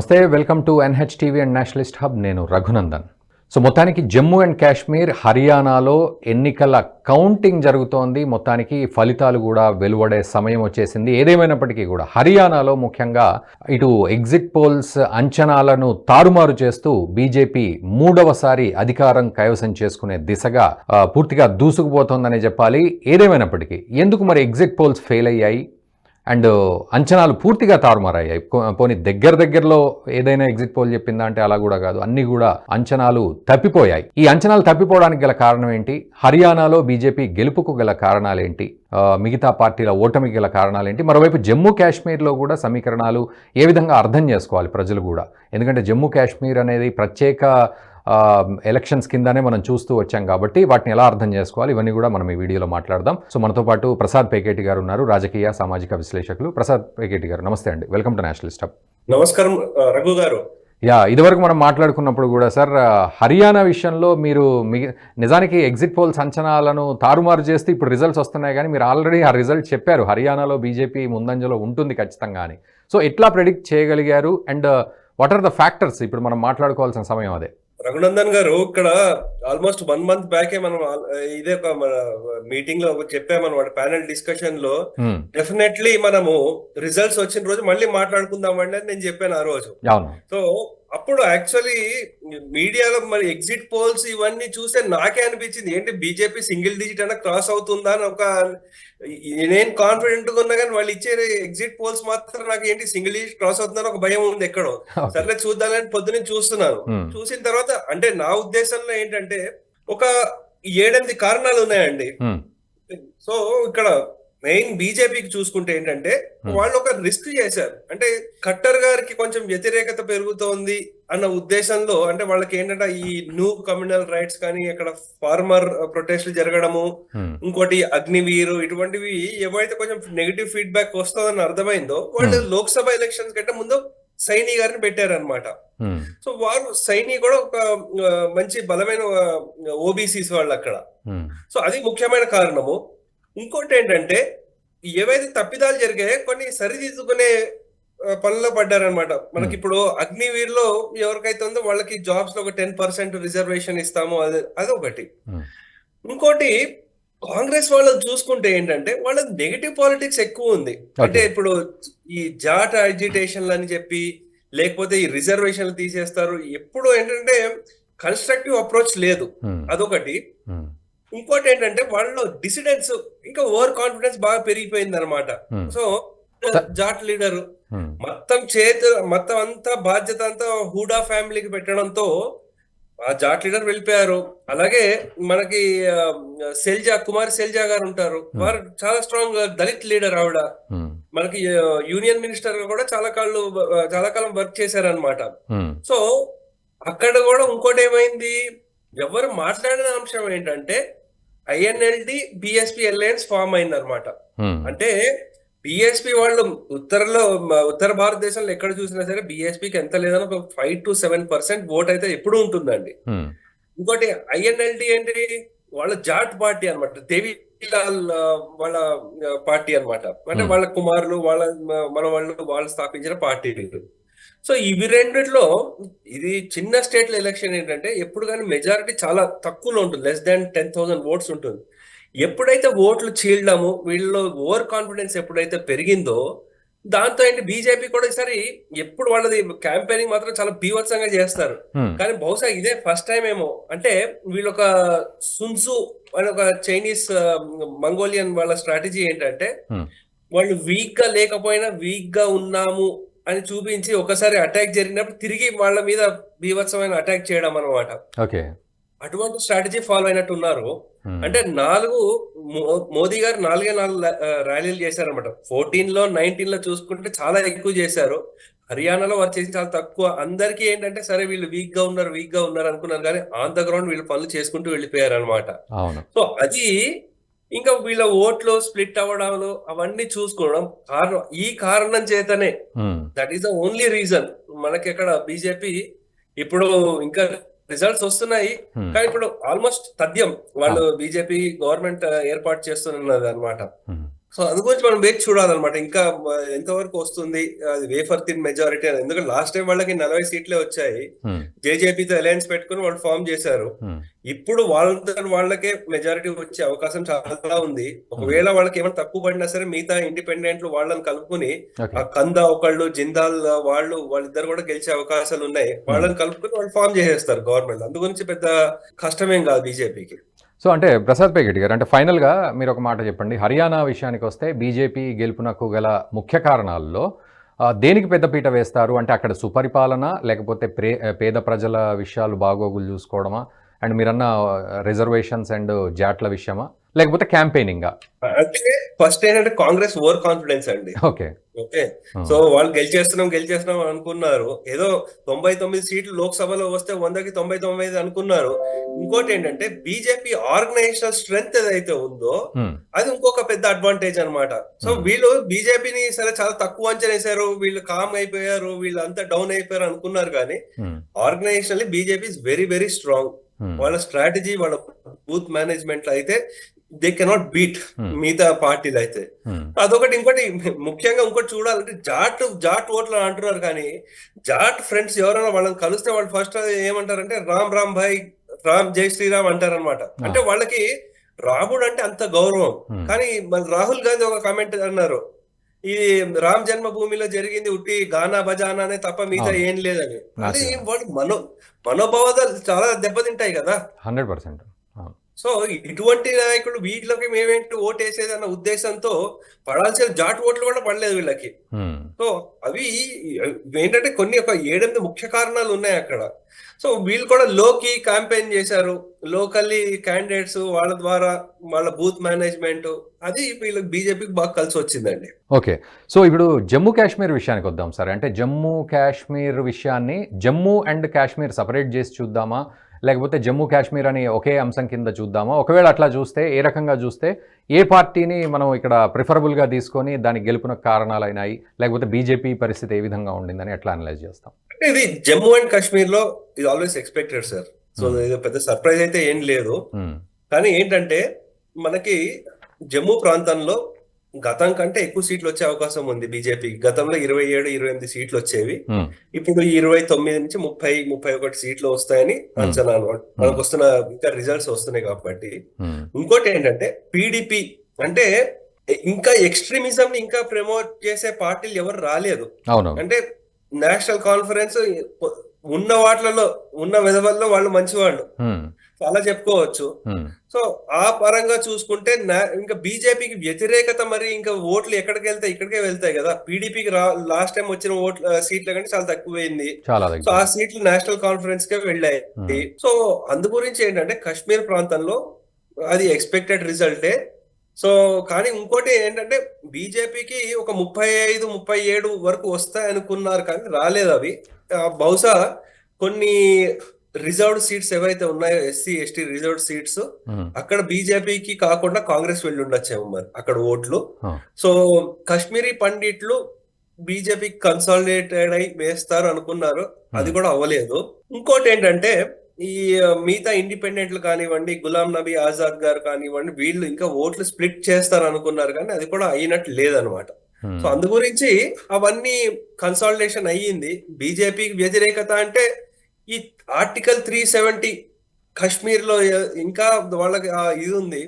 నమస్తే welcome to NH TV and nationalist hub. నేను Raghunandan. So మొత్తానికి జమ్మూ అండ్ కాశ్మీర్ హర్యానాలో ఎన్నికల కౌంటింగ్ జరుగుతోంది. మొత్తానికి ఫలితాలు కూడా వెలువడే సమయం వచ్చేసింది. ఏదేమైనప్పటికీ కూడా హర్యానాలో ముఖ్యంగా ఇటు ఎగ్జిట్ పోల్స్ అంచనాలను తారుమారు చేస్తూ బీజేపీ మూడవసారి అధికారం కైవసం చేసుకునే దిశగా పూర్తిగా దూసుకుపోతోందనే చెప్పాలి. ఏదేమైనప్పటికీ ఎందుకు మరి ఎగ్జిట్ పోల్స్ ఫెయిల్ అయ్యాయి? అండ్ అంచనాలు పూర్తిగా తారుమారయ్యాయి. పోనీ దగ్గర దగ్గరలో ఏదైనా ఎగ్జిట్ పోల్ చెప్పిందా అంటే అలా కూడా కాదు. అన్ని కూడా అంచనాలు తప్పిపోయాయి. ఈ అంచనాలు తప్పిపోవడానికి గల కారణం ఏంటి? హర్యానాలో బీజేపీ గెలుపుకు గల కారణాలు ఏంటి? మిగతా పార్టీల ఓటమికి గల కారణాలు ఏంటి? మరోవైపు జమ్మూ కాశ్మీర్లో కూడా సమీకరణాలు ఏ విధంగా అర్థం చేసుకోవాలి ప్రజలు కూడా? ఎందుకంటే జమ్మూ కాశ్మీర్ అనేది ప్రత్యేక ఎలక్షన్స్ కిందనే మనం చూస్తూ వచ్చాం కాబట్టి వాటిని ఎలా అర్థం చేసుకోవాలి ఇవన్నీ కూడా మనం ఈ వీడియోలో మాట్లాడదాం. సో మనతో పాటు ప్రసాద్ పేకేటి గారు ఉన్నారు రాజకీయ సామాజిక విశ్లేషకులు. ప్రసాద్ పేకేటి గారు నమస్తే అండి. వెల్కమ్ టు నేషనలిస్ట్ హబ్ నమస్కారం రఘు గారు. యా ఇదివరకు మనం మాట్లాడుకున్నప్పుడు కూడా సార్ హర్యానా విషయంలో మీరు నిజానికి ఎగ్జిట్ పోల్స్ అంచనాలను తారుమారు చేస్తే ఇప్పుడు రిజల్ట్స్ వస్తున్నాయి కానీ మీరు ఆల్రెడీ ఆ రిజల్ట్ చెప్పారు. హర్యానాలో బీజేపీ ముందంజలో ఉంటుంది ఖచ్చితంగా అని. సో ఎట్లా ప్రెడిక్ట్ చేయగలిగారు? And what are the factors ఇప్పుడు మనం మాట్లాడుకోవాల్సిన సమయం అదే. రఘునందన్ గారు ఇక్కడ ఆల్మోస్ట్ వన్ మంత్ బ్యాకే మనం ఇదే ఒక మన మీటింగ్లో చెప్పామన్నమాట ప్యానెల్ డిస్కషన్లో Hmm. డెఫినెట్లీ మనము రిజల్ట్స్ వచ్చిన రోజు మళ్ళీ మాట్లాడుకుందాం అండి అని నేను చెప్పాను ఆ రోజు. సో అప్పుడు యాక్చువల్లీ మీడియాలో మరి ఎగ్జిట్ పోల్స్ ఇవన్నీ చూస్తే నాకే అనిపించింది. ఏంటి బీజేపీ సింగిల్ డిజిట్ అన్న క్రాస్ అవుతుందా అని ఒక నేను కాన్ఫిడెంట్గా ఉన్నా కానీ వాళ్ళు ఇచ్చే ఎగ్జిట్ పోల్స్ మాత్రం నాకు ఏంటి సింగిల్ డిజిట్ క్రాస్ అవుతుందని ఒక భయం ఉంది ఎక్కడో. సర్లే చూద్దామని పొద్దున చూస్తున్నాను. చూసిన తర్వాత అంటే నా ఉద్దేశంలో ఏంటంటే ఒక ఏడెనిమిది కారణాలు ఉన్నాయండి. సో ఇక్కడ మెయిన్ బీజేపీకి చూసుకుంటే ఏంటంటే Hmm. వాళ్ళు ఒక రిస్క్ చేశారు అంటే ఖట్టర్ గారికి కొంచెం వ్యతిరేకత పెరుగుతోంది అన్న ఉద్దేశంలో అంటే వాళ్ళకి ఏంటంటే ఈ న్యూ కమ్యూనల్ రైట్స్ కానీ అక్కడ ఫార్మర్ ప్రొటెస్ట్లు జరగడము Hmm. ఇంకోటి అగ్నివీరు ఇటువంటివి ఏవైతే కొంచెం నెగిటివ్ ఫీడ్బ్యాక్ వస్తుందని అర్థమైందో వాళ్ళు లోక్సభ ఎలక్షన్స్ కంటే ముందు సైని గారిని పెట్టారనమాట Hmm. సో వారు సైని కూడా ఒక మంచి బలమైన ఓబీసీస్ వాళ్ళు అక్కడ Hmm. సో అది ముఖ్యమైన కారణము ఇంకోటి ఏంటంటే ఏవైతే తప్పిదాలు జరిగాయో కొన్ని సరిదిద్దుకునే పనిలో పడ్డారనమాట మనకి ఇప్పుడు అగ్నివీర్లో ఎవరికైతే ఉందో వాళ్ళకి జాబ్స్లో ఒక టెన్ పర్సెంట్ రిజర్వేషన్ ఇస్తాము అది అది ఒకటి. ఇంకోటి కాంగ్రెస్ వాళ్ళని చూసుకుంటే ఏంటంటే వాళ్ళ నెగిటివ్ పాలిటిక్స్ ఎక్కువ ఉంది. అంటే ఇప్పుడు ఈ జాట్ అజిటేషన్లు అని చెప్పి లేకపోతే ఈ రిజర్వేషన్లు తీసేస్తారు. ఎప్పుడు ఏంటంటే కన్స్ట్రక్టివ్ అప్రోచ్ లేదు. అదొకటి. ఇంకోటి ఏంటంటే వాళ్ళలో డిసిడెన్స్ ఇంకా ఓవర్ కాన్ఫిడెన్స్ బాగా పెరిగిపోయింది అనమాట Hmm. So Jat leader Hmm. మొత్తం చేతి మొత్తం అంతా బాధ్యత అంతా హూడా ఫ్యామిలీకి పెట్టడంతో ఆ జాట్ లీడర్ వెళ్ళిపోయారు అలాగే మనకి సెల్జా కుమార్ సెల్జా గారు ఉంటారు వారు చాలా స్ట్రాంగ్ దళిత్ లీడర్ ఆవిడ Hmm. మనకి యూనియన్ మినిస్టర్గా కూడా చాలా కాళ్ళు చాలా కాలం వర్క్ చేశారనమాట Hmm. సో అక్కడ కూడా ఇంకోటి ఏమైంది ఎవరు మాట్లాడిన అంశం ఏంటంటే ఐఎన్ఎల్డి బిఎస్పి అలయన్స్ ఫామ్ అయింది అనమాట. అంటే బిఎస్పి వాళ్ళు ఉత్తరలో ఉత్తర భారతదేశంలో ఎక్కడ చూసినా సరే బిఎస్పికి ఎంత లేదని ఒక five to seven percent vote అయితే ఎప్పుడూ ఉంటుందండి. ఇంకోటి ఐఎన్ఎల్డి ఏంటి వాళ్ళ జాట్ పార్టీ అన్నమాట దేవిలాల్ వాళ్ళ పార్టీ అన్నమాట అంటే. వాళ్ళ కుమారులు వాళ్ళ మన వాళ్ళు వాళ్ళు స్థాపించిన పార్టీ సో ఇవి రెండిట్లో ఇది చిన్న స్టేట్ల ఎలక్షన్ ఏంటంటే ఎప్పుడు కానీ మెజారిటీ చాలా తక్కువలో ఉంటుంది less than ten thousand votes ఉంటుంది ఎప్పుడైతే ఓట్లు చీల్డము వీళ్ళలో ఓవర్ కాన్ఫిడెన్స్ ఎప్పుడైతే పెరిగిందో దాంతో ఏంటి బీజేపీ కూడా ఈసారి ఎప్పుడు వాళ్ళది క్యాంపెయినింగ్ మాత్రం చాలా బీభత్సంగా చేస్తారు Hmm. కానీ బహుశా ఇదే ఫస్ట్ టైం ఏమో అంటే వీళ్ళు ఒక సున్సు అనే ఒక చైనీస్ మంగోలియన్ వాళ్ళ స్ట్రాటజీ ఏంటంటే Hmm. వాళ్ళు వీక్గా లేకపోయినా వీక్గా ఉన్నాము అని చూపించి ఒకసారి అటాక్ జరిగినప్పుడు తిరిగి వాళ్ళ మీద బీభత్సమైన అటాక్ చేయడం అన్నమాట. ఓకే. అటువంటి స్ట్రాటజీ ఫాలో అయినట్టు ఉన్నారు Hmm. అంటే నాలుగు మోదీ గారు నాలుగే నాలుగు ర్యాలీలు చేశారనమాట ఫోర్టీన్లో నైన్టీన్లో చూసుకుంటే చాలా ఎక్కువ చేశారు. హర్యానాలో వారు చేసి చాలా తక్కువ. అందరికీ ఏంటంటే సరే వీళ్ళు వీక్గా ఉన్నారు వీక్గా ఉన్నారు అనుకున్నారు కానీ ఆన్ ద గ్రౌండ్ వీళ్ళు పనులు చేసుకుంటూ వెళ్ళిపోయారు అనమాట సో అది ఇంకా వీళ్ళ ఓట్లు స్ప్లిట్ అవ్వడాలు అవన్నీ చూసుకోవడం కారణం ఈ కారణం చేతనే Hmm. That is the only reason మనకి ఇక్కడ బీజేపీ ఇప్పుడు ఇంకా రిజల్ట్స్ వస్తున్నాయి Hmm. కానీ ఇప్పుడు ఆల్మోస్ట్ తథ్యం వాళ్ళు బీజేపీ గవర్నమెంట్ ఏర్పాటు చేస్తున్నది అనమాట Hmm. సో అందు గురించి మనం వేచి చూడాలన్నమాట. ఇంకా ఎంతవరకు వస్తుంది అది వేఫర్ తిన్ మెజారిటీ అని. ఎందుకంటే లాస్ట్ టైం వాళ్ళకి నలభై సీట్లే వచ్చాయి. జేజేపీతో అలయన్స్ పెట్టుకుని వాళ్ళు ఫామ్ చేశారు. హ్మ్, ఇప్పుడు వాళ్ళతో వాళ్ళకే మెజారిటీ వచ్చే అవకాశం చాలా ఉంది. ఒకవేళ వాళ్ళకి ఏమైనా తక్కువ పడినా సరే మిగతా ఇండిపెండెంట్లు వాళ్ళని కలుపుకుని కంద ఒకళ్ళు జిందాల్ వాళ్ళు వాళ్ళిద్దరు కూడా గెలిచే అవకాశాలు ఉన్నాయి వాళ్ళని కలుపుకుని వాళ్ళు ఫామ్ చేసేస్తారు గవర్నమెంట్. అందు గురించి పెద్ద కష్టమేం కాదు బీజేపీకి. సో అంటే ప్రసాద్ పేగటి గారు అంటే ఫైనల్గా మీరు ఒక మాట చెప్పండి. హర్యానా విషయానికి వస్తే బీజేపీ గెలుపునకు గల ముఖ్య కారణాల్లో దేనికి పెద్దపీట వేస్తారు? అంటే అక్కడ సుపరిపాలన లేకపోతే ప్రే పేద ప్రజల విషయాలు బాగోగులు చూసుకోవడమా? అండ్ మీరన్న రిజర్వేషన్స్ అండ్ జాట్ల విషయమా? లేకపోతే క్యాంపెయినింగా? అంటే ఫస్ట్ ఏంటంటే కాంగ్రెస్ ఓవర్ కాన్ఫిడెన్స్ అండి. ఓకే. ఓకే. సో వాళ్ళు గెలిచేస్తున్నాం గెలిచేస్తున్నాం అనుకున్నారు. ఏదో తొంభై తొమ్మిది సీట్లు లోక్సభలో వస్తే వందకి తొంభై తొమ్మిది అనుకున్నారు. ఇంకోటి ఏంటంటే బీజేపీ ఆర్గనైజేషనల్ స్ట్రెంగ్త్ ఏదైతే ఉందో అది ఇంకొక పెద్ద అడ్వాంటేజ్ అన్నమాట. సో. వీళ్ళు బీజేపీని సరే చాలా తక్కువ అంచనా వేశారు వీళ్ళు కామ్ అయిపోయారు వీళ్ళు అంతా డౌన్ అయిపోయారు అనుకున్నారు కానీ organisationally BJP is very very strong. వాళ్ళ స్ట్రాటజీ వాళ్ళ బూత్ మేనేజ్మెంట్లో అయితే దే కెనాట్ బీట్ Hmm. మిగతా పార్టీలు అయితే. అదొకటి ఇంకోటి ముఖ్యంగా ఇంకోటి చూడాలంటే జాట్ జాట్ ఓట్లు అంటున్నారు కానీ జాట్ ఫ్రెండ్స్ ఎవరైనా వాళ్ళని కలిస్తే వాళ్ళు ఫస్ట్ ఏమంటారంటే రామ్ రామ్ భాయ్ రామ్ జై శ్రీరామ్ అంటారనమాట అంటే వాళ్ళకి రాముడు అంటే అంత గౌరవం. కానీ మన రాహుల్ గాంధీ ఒక కామెంట్ అన్నారు. ఈ రామ్ జన్మభూమిలో జరిగింది ఉట్టి గానా బజానానే తప్ప మిగతా. ఏం లేదని. అది. వాళ్ళు మనో మనోభావాలు చాలా దెబ్బతింటాయి కదా. Hundred percent. సో ఇటువంటి నాయకులు వీళ్ళకి మేమేంటి ఓటు వేసేది అన్న ఉద్దేశంతో పడాల్సిన జాట్ ఓట్లు కూడా పడలేదు వీళ్ళకి. సో అవి ఏంటంటే కొన్ని ఒక ఏడెనిమిది ముఖ్య కారణాలు ఉన్నాయి అక్కడ. సో వీళ్ళు కూడా లోకి క్యాంపెయిన్ చేశారు. లోకల్లీ క్యాండిడేట్స్ వాళ్ళ ద్వారా వాళ్ళ బూత్ మేనేజ్మెంట్ అది వీళ్ళకి బీజేపీకి బాగా కలిసి వచ్చిందండి. ఓకే. సో ఇప్పుడు జమ్మూ కాశ్మీర్ విషయానికి వద్దాం సార్. అంటే జమ్మూ కాశ్మీర్ విషయాన్ని జమ్మూ అండ్ కాశ్మీర్ సపరేట్ చేసి చూద్దామా? లేకపోతే జమ్మూ కాశ్మీర్ అని ఒకే అంశం కింద చూద్దామా? ఒకవేళ అట్లా చూస్తే ఏ రకంగా చూస్తే ఏ పార్టీని మనం ఇక్కడ ప్రిఫరబుల్గా తీసుకొని దానికి గెలుపునకు కారణాలు అయినాయి లేకపోతే బీజేపీ పరిస్థితి ఏ విధంగా ఉండిందని ఎట్లా అనలైజ్ చేస్తాం? అంటే ఇది జమ్మూ అండ్ కాశ్మీర్లో ఇది ఆల్వేస్ ఎక్స్పెక్టెడ్ సార్ సో ఇది పెద్ద సర్ప్రైజ్ అయితే ఏం లేదు. మ్మ్. కానీ ఏంటంటే మనకి జమ్మూ ప్రాంతంలో గతం కంటే ఎక్కువ సీట్లు వచ్చే అవకాశం ఉంది బీజేపీకి గతంలో ఇరవై ఏడు ఇరవై ఎనిమిది సీట్లు వచ్చేవి. మ్మ్. ఇప్పుడు ఇరవై తొమ్మిది నుంచి ముప్పై ముప్పై ఒకటి సీట్లు వస్తాయని అంచనా అన్నమాట మనకు వస్తున్న ఇంకా రిజల్ట్స్ వస్తున్నాయి కాబట్టి. ఇంకోటి ఏంటంటే పీడిపి అంటే ఇంకా ఎక్స్ట్రీమిజం ని ఇంకా ప్రమోట్ చేసే పార్టీలు ఎవరు రాలేదు. అంటే నేషనల్ కాన్ఫరెన్స్ ఉన్న వాటిలలో ఉన్న విధవల్లో వాళ్ళు మంచివాళ్ళు. అలా చెప్పుకోవచ్చు. సో ఆ పరంగా చూసుకుంటే ఇంకా బీజేపీకి వ్యతిరేకత మరి ఇంకా ఓట్లు ఎక్కడికి వెళ్తాయి? ఇక్కడికే వెళ్తాయి కదా. పీడీపీకి లాస్ట్ టైం వచ్చిన ఓట్ల సీట్ల కంటే చాలా తక్కువైంది. సో ఆ సీట్లు నేషనల్ కాన్ఫరెన్స్ కే వెళ్ళాయి. సో అందు గురించి ఏంటంటే కాశ్మీర్ ప్రాంతంలో అది ఎక్స్పెక్టెడ్ రిజల్టే. సో కానీ ఇంకోటి ఏంటంటే బీజేపీకి ఒక ముప్పై ఐదు ముప్పై ఏడు వరకు వస్తాయి అనుకున్నారు కానీ రాలేదు అవి. బహుశా కొన్ని రిజర్వ్డ్ సీట్స్ ఏవైతే ఉన్నాయో ఎస్సీ ఎస్టీ రిజర్వ్డ్ సీట్స్. అక్కడ బీజేపీకి కాకుండా కాంగ్రెస్ వెళ్ళి ఉండొచ్చేమో మరి అక్కడ ఓట్లు. సో కాశ్మీరీ పండిట్లు బీజేపీ కన్సాలిడేటెడ్ అయి వేస్తారు అనుకున్నారు. అది కూడా అవ్వలేదు. ఇంకోటి ఏంటంటే ఈ మిగతా ఇండిపెండెంట్లు కానివ్వండి గులాం నబీ ఆజాద్ గారు కానివ్వండి వీళ్ళు ఇంకా ఓట్లు స్ప్లిట్ చేస్తారు అనుకున్నారు కానీ అది కూడా అయినట్టు లేదనమాట. మ్మ్. సో అందు గురించి అవన్నీ కన్సాలిడేషన్ అయ్యింది. బీజేపీకి వ్యతిరేకత అంటే ఈ ఆర్టికల్ త్రీ సెవెంటీ కాశ్మీర్లో ఇంకా వాళ్ళకి ఇది ఉంది.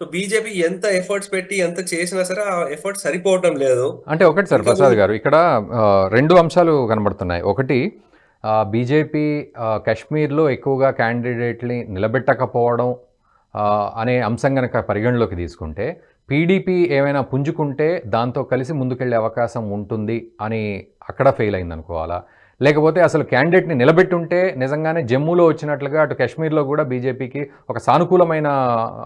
సో బీజేపీ ఎంత ఎఫర్ట్స్ పెట్టి ఎంత చేసినా సరే ఆ ఎఫర్ట్ సరిపోవటం లేదు. అంటే ఒకటి సార్ ప్రసాద్ గారు ఇక్కడ రెండు అంశాలు కనబడుతున్నాయి. ఒకటి బీజేపీ కాశ్మీర్లో ఎక్కువగా క్యాండిడేట్ని నిలబెట్టకపోవడం అనే అంశం కనుక పరిగణలోకి తీసుకుంటే పీడీపీ ఏమైనా పుంజుకుంటే దాంతో కలిసి ముందుకెళ్ళే అవకాశం ఉంటుంది అని అక్కడ ఫెయిల్ అయింది అనుకోవాలా లేకపోతే అసలు క్యాండిడేట్ని నిలబెట్టుంటే నిజంగానే జమ్మూలో వచ్చినట్లుగా అటు కాశ్మీర్లో కూడా బీజేపీకి ఒక సానుకూలమైన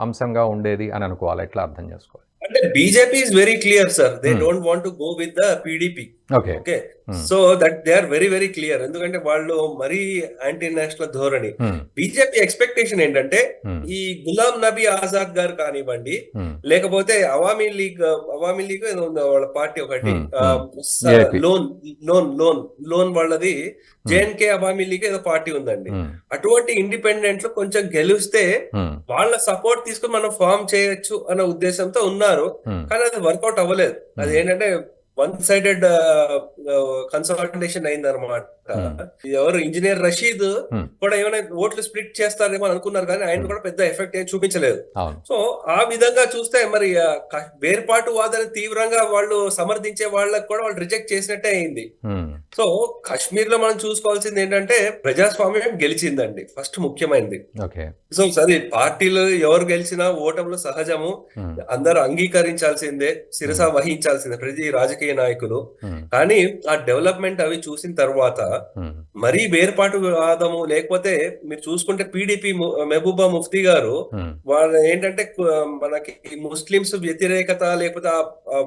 అంశంగా ఉండేది అని అనుకోవాలి? ఎట్లా అర్థం చేసుకోవాలి? అంటే BJP is very clear sir they. Don't want to go with the PDP okay okay. So that they are very very clear ఎందుకంటే వాళ్ళు మరీ యాంటీ నేషనల్ ధోరణి. బీజేపీ ఎక్స్పెక్టేషన్ ఏంటంటే. ఈ గులాం నబీ ఆజాద్ గారు కానివ్వండి. లేకపోతే అవామీ లీగ్ అవామీ లీగ్ ఏదో ఉంది వాళ్ళ పార్టీ ఒకటి. లోన్ లోన్ లోన్ లోన్ వాళ్ళది J and K Awami league ఏదో పార్టీ ఉందండి. అటువంటి ఇండిపెండెంట్లో కొంచెం గెలిస్తే. వాళ్ళ సపోర్ట్ తీసుకుని మనం ఫామ్ చేయొచ్చు అన్న ఉద్దేశంతో ఉన్నారు. కానీ అది వర్కౌట్ అవ్వలేదు అది ఏంటంటే వన్ సైడెడ్ కన్సల్టేషన్ అయింది అనమాట ఎవరు ఇంజనీర్ రషీద్ Hmm. కూడా ఏమైనా ఓట్లు స్ప్లిట్ చేస్తారేమో అని అనుకున్నారు కానీ ఆయన కూడా పెద్ద ఎఫెక్ట్ ఏం చూపించలేదు. సో ఆ విధంగా చూస్తే మరి వేర్పాటు వాదన తీవ్రంగా వాళ్ళు సమర్థించే వాళ్ళకి కూడా వాళ్ళు రిజెక్ట్ చేసినట్టే అయింది. Hmm. సో కాశ్మీర్లో మనం చూసుకోవాల్సింది ఏంటంటే ప్రజాస్వామ్యం గెలిచిందండి ఫస్ట్ ముఖ్యమైనది సో సరే పార్టీలు ఎవరు గెలిచినా ఓటములు సహజము. అందరూ అంగీకరించాల్సిందే శిరస వహించాల్సిందే ప్రతి రాజకీయ నాయకులు. కానీ ఆ డెవలప్మెంట్ అవి చూసిన తర్వాత. మరీ వేర్పాటు వాదము లేకపోతే మీరు చూసుకుంటే పీడిపి మెహబూబా ముఫ్తీ గారు. వాళ్ళ ఏంటంటే మనకి ముస్లిమ్స్ వ్యతిరేకత లేకపోతే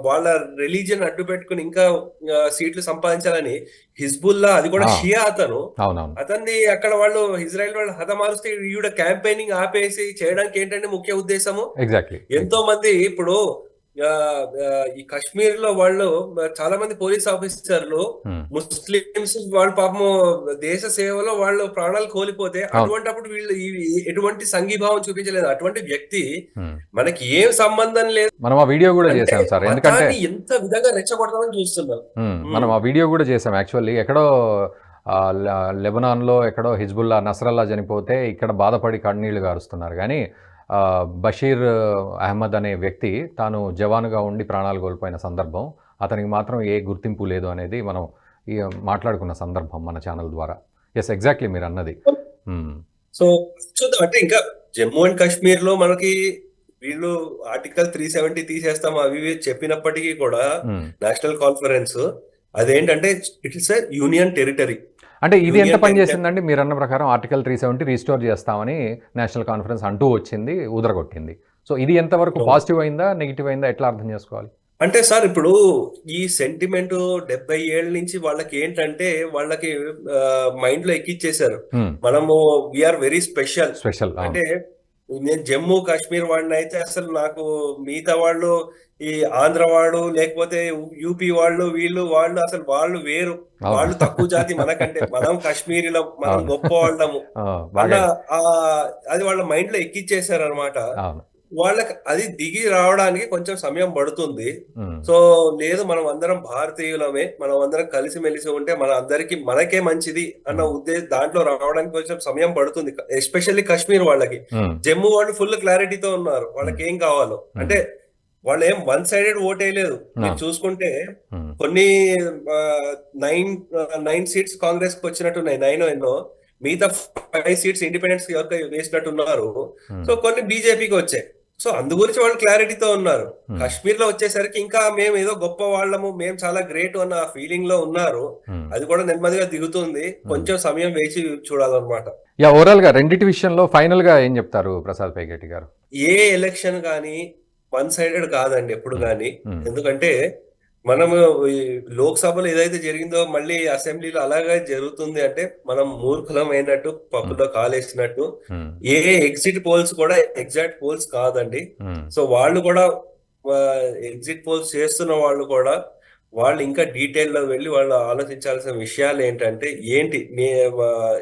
వాళ్ళ రిలీజియన్ అడ్డు పెట్టుకుని ఇంకా సీట్లు సంపాదించాలని హిజ్బుల్లా అది కూడా. షియా అతను. అతన్ని అక్కడ వాళ్ళు ఇజ్రాయెల్ వాళ్ళు హతమారుస్తే ఈవిడ క్యాంపెయినింగ్ ఆపేసి చేయడానికి ఏంటంటే ముఖ్య ఉద్దేశము? ఎగ్జాక్ట్లీ ఎంతో మంది ఇప్పుడు ఈ కాశ్మీర్లో వాళ్ళు చాలా మంది పోలీస్ ఆఫీసర్లు Hmm. ముస్లిమ్స్ వాళ్ళు పాపము దేశ సేవలో వాళ్ళు ప్రాణాలు కోల్పోతే. అటువంటప్పుడు వీళ్ళు ఎటువంటి సంఘీభావం చూపించలేదు అటువంటి వ్యక్తి Hmm. మనకి ఏం సంబంధం లేదు మనం ఆ వీడియో కూడా చేసాం సార్ ఎందుకంటే ఎంత విధంగా రెచ్చగొడతామని చూస్తున్నాం మ్మ్. మనం ఆ వీడియో కూడా చేసాం యాక్చువల్లీ ఎక్కడో ఆ, లె- లెబనాన్లో ఎక్కడో హిజ్బుల్లా నసరల్లా చనిపోతే ఇక్కడ బాధపడి కన్నీళ్ళు గారుస్తున్నారు కానీ బషీర్ అహ్మద్ అనే వ్యక్తి తాను జవానుగా ఉండి ప్రాణాలు కోల్పోయిన సందర్భం అతనికి మాత్రం ఏ గుర్తింపు లేదు అనేది మనం మాట్లాడుకున్న సందర్భం మన ఛానల్ ద్వారా ఎస్ ఎగ్జాక్ట్లీ మీరు అన్నది. సో చూద్దాం అంటే ఇంకా జమ్మూ అండ్ కాశ్మీర్లో మనకి వీళ్ళు ఆర్టికల్ త్రీ సెవెంటీ తీసేస్తాం అవి చెప్పినప్పటికీ కూడా మ్మ్. నేషనల్ కాన్ఫరెన్స్ అదేంటంటే ఇట్ ఇస్ యూనియన్ టెరిటరీ అంటే ఇది ఎంత Union పని Territory- చేసిందండి? మీరు అన్న ప్రకారం ఆర్టికల్ త్రీ సెవెంటీ రీస్టోర్ చేస్తామని నేషనల్ కాన్ఫరెన్స్ అంటూ వచ్చింది ఊదరగొట్టింది సో ఇది ఎంతవరకు. పాజిటివ్ అయిందా నెగిటివ్ అయిందా ఎట్లా అర్థం చేసుకోవాలి? అంటే సార్ ఇప్పుడు ఈ సెంటిమెంట్ డెబ్బై ఏళ్ళ నుంచి వాళ్ళకి ఏంటంటే వాళ్ళకి మైండ్లో ఎక్కిచ్చేశారు. మనము వీఆర్ వెరీ స్పెషల్ స్పెషల్ అంటే నేను జమ్మూ కాశ్మీర్ వాడిని అయితే అసలు నాకు మిగతా వాళ్ళు ఈ ఆంధ్ర వాడు లేకపోతే యూపీ వాళ్ళు వీళ్ళు వాళ్ళు అసలు వాళ్ళు వేరు. వాళ్ళు తక్కువ జాతి మనకంటే. మనం కాశ్మీరీలో మనం. గొప్ప వాళ్ళము ఆ, అది వాళ్ళ మైండ్లో ఎక్కిచ్చేసారు అనమాట వాళ్ళకి అది దిగి రావడానికి కొంచెం సమయం పడుతుంది. సో లేదు మనం అందరం భారతీయులమే మనం అందరం కలిసిమెలిసి ఉంటే మన అందరికి మనకే మంచిది అన్న ఉద్దేశం దాంట్లో రావడానికి కొంచెం సమయం పడుతుంది. ఎస్పెషల్లీ కాశ్మీర్ వాళ్ళకి. మ్మ్. జమ్మూ వాళ్ళు ఫుల్ క్లారిటీతో ఉన్నారు. వాళ్ళకి ఏం కావాలో. అంటే వాళ్ళు ఏం వన్ సైడెడ్ ఓట్ వేయలేదు మీరు. చూసుకుంటే. కొన్ని నైన్ నైన్ సీట్స్ కాంగ్రెస్కి వచ్చినట్టున్నాయి. నైన్ ఎన్నో. మిగతా ఫైవ్ సీట్స్ ఇండిపెండెన్స్ ఎవరికి వేసినట్టున్నారు. సో కొన్ని బీజేపీకి వచ్చాయి. సో అందు గురించి వాళ్ళు క్లారిటీతో ఉన్నారు. Hmm. కాశ్మీర్లో వచ్చేసరికి ఇంకా మేము ఏదో గొప్ప వాళ్ళము మేము చాలా గ్రేట్ అన్న ఫీలింగ్లో ఉన్నారు. మ్మ్. అది కూడా నెమ్మదిగా దిగుతుంది. కొంచెం సమయం వేచి చూడాలన్నమాట. యా ఓవరాల్గా రెండిటి విషయంలో ఫైనల్గా ఏం చెప్తారు ప్రసాద్ పైగట్టి గారు? ఏ ఎలక్షన్ కానీ వన్ సైడెడ్ కాదండి ఎప్పుడు కానీ. ఎందుకంటే మనము లోక్సభలో ఏదైతే జరిగిందో మళ్ళీ అసెంబ్లీలో అలాగే జరుగుతుంది అంటే మనం మూర్ఖులం అయినట్టు పప్పులో కాలేసినట్టు మ్మ్. ఏ ఎగ్జిట్ పోల్స్ కూడా ఎగ్జాక్ట్ పోల్స్ కాదండి. సో వాళ్ళు కూడా ఎగ్జిట్ పోల్స్ చేస్తున్న వాళ్ళు కూడా వాళ్ళు ఇంకా డీటెయిల్లో వెళ్ళి వాళ్ళు ఆలోచించాల్సిన విషయాలు ఏంటంటే ఏంటి? నే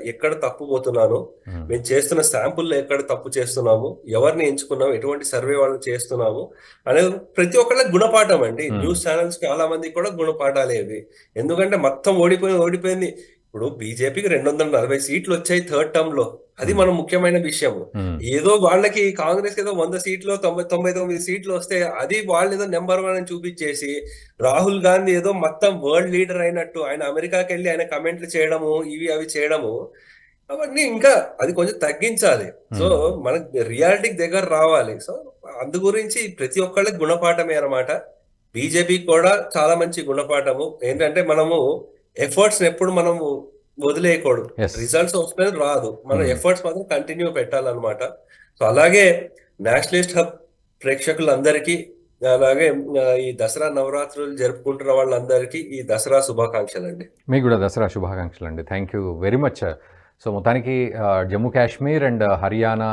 ఎక్కడ తప్పు పోతున్నాను? మ్మ్. చేస్తున్న శాంపుల్లో ఎక్కడ తప్పు చేస్తున్నాము? ఎవరిని ఎంచుకున్నాము? ఎటువంటి సర్వే వాళ్ళు చేస్తున్నాము? అనేది ప్రతి ఒక్కళ్ళకి గుణపాఠం అండి. న్యూస్ ఛానల్స్ చాలా మందికి కూడా గుణపాఠాలే ఇవి. ఎందుకంటే మొత్తం ఓడిపోయి ఓడిపోయింది. ఇప్పుడు బీజేపీకి రెండు వందల నలభై సీట్లు వచ్చాయి థర్డ్ టర్మ్లో అది మనం ముఖ్యమైన విషయం. ఏదో వాళ్ళకి కాంగ్రెస్ ఏదో వంద సీట్లు తొంభై తొంభై తొమ్మిది సీట్లు వస్తే అది వాళ్ళు ఏదో నెంబర్ వన్ అని చూపించేసి రాహుల్ గాంధీ ఏదో మొత్తం వరల్డ్ లీడర్ అయినట్టు ఆయన అమెరికాకి వెళ్ళి ఆయన కమెంట్లు చేయడము ఇవి అవి చేయడము అవన్నీ ఇంకా అది కొంచెం తగ్గించాలి. సో మనకి రియాలిటీకి దగ్గర రావాలి. సో అందు గురించి ప్రతి ఒక్కళ్ళకి గుణపాఠమే అన్నమాట. బీజేపీ కూడా చాలా మంచి గుణపాఠము. ఏంటంటే మనము ఎఫర్ట్స్ ఎప్పుడు మనము వదిలేయకూడదు. రిజల్ట్స్ వస్తే రాదు. మన Hmm. ఎఫర్ట్స్ మాత్రం కంటిన్యూ పెట్టాలన్నమాట. సో అలాగే నేషనలిస్ట్ హబ్ ప్రేక్షకులందరికీ అలాగే ఈ దసరా నవరాత్రులు జరుపుకుంటున్న వాళ్ళందరికీ ఈ దసరా శుభాకాంక్షలు అండి మీకు కూడా దసరా శుభాకాంక్షలు అండి thank you very much so మొత్తానికి జమ్మూ కాశ్మీర్ అండ్ హర్యానా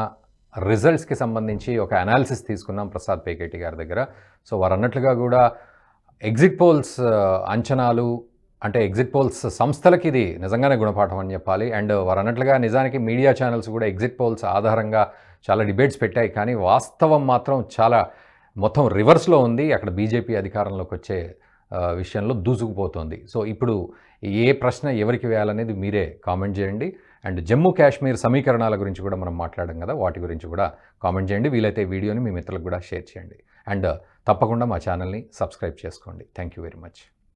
రిజల్ట్స్కి సంబంధించి ఒక అనాలిసిస్ తీసుకున్నాం ప్రసాద్ పేకేటి గారి దగ్గర. సో వారు అన్నట్లుగా కూడా ఎగ్జిట్ పోల్స్ అంచనాలు అంటే ఎగ్జిట్ పోల్స్ సంస్థలకి ఇది నిజంగానే గుణపాఠం అని చెప్పాలి. అండ్ వారు అన్నట్లుగా నిజానికి మీడియా ఛానల్స్ కూడా ఎగ్జిట్ పోల్స్ ఆధారంగా చాలా డిబేట్స్ పెట్టాయి. కానీ వాస్తవం మాత్రం చాలా మొత్తం రివర్స్లో ఉంది. అక్కడ బీజేపీ అధికారంలోకి వచ్చే విషయంలో దూసుకుపోతుంది. సో ఇప్పుడు ఏ ప్రశ్న ఎవరికి వేయాలనేది మీరే కామెంట్ చేయండి. అండ్ జమ్మూ కాశ్మీర్ సమీకరణాల గురించి కూడా మనం మాట్లాడడం కదా వాటి గురించి కూడా కామెంట్ చేయండి. వీలైతే వీడియోని మీ మిత్రులకు కూడా షేర్ చేయండి. అండ్ తప్పకుండా మా ఛానల్ని సబ్స్క్రైబ్ చేసుకోండి. Thank you very much.